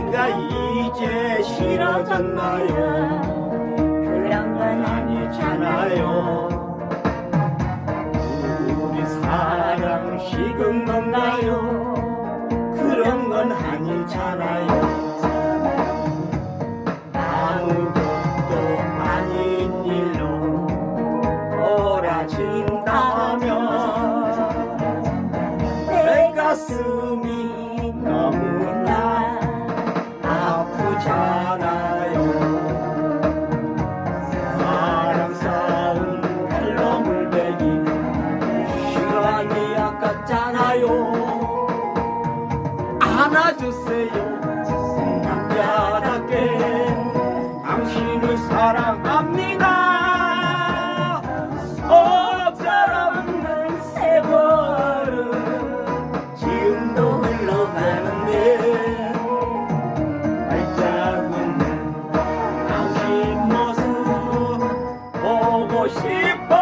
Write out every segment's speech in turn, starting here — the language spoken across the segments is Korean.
내가 이제 싫어졌나요? 그런 건 아니잖아요. 안아주세요. 남자답게 당신을 사랑합니다. 속절없는 세월은 지금도 흘러가는데 발자국은 당신 모습 보고 싶어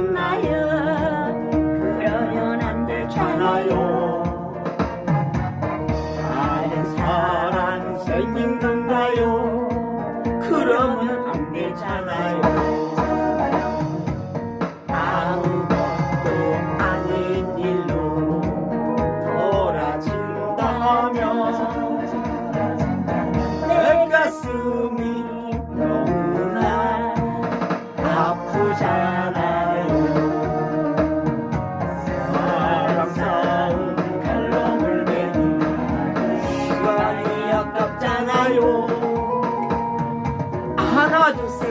미워졌나요? 그러면 안 되잖아요 Rádio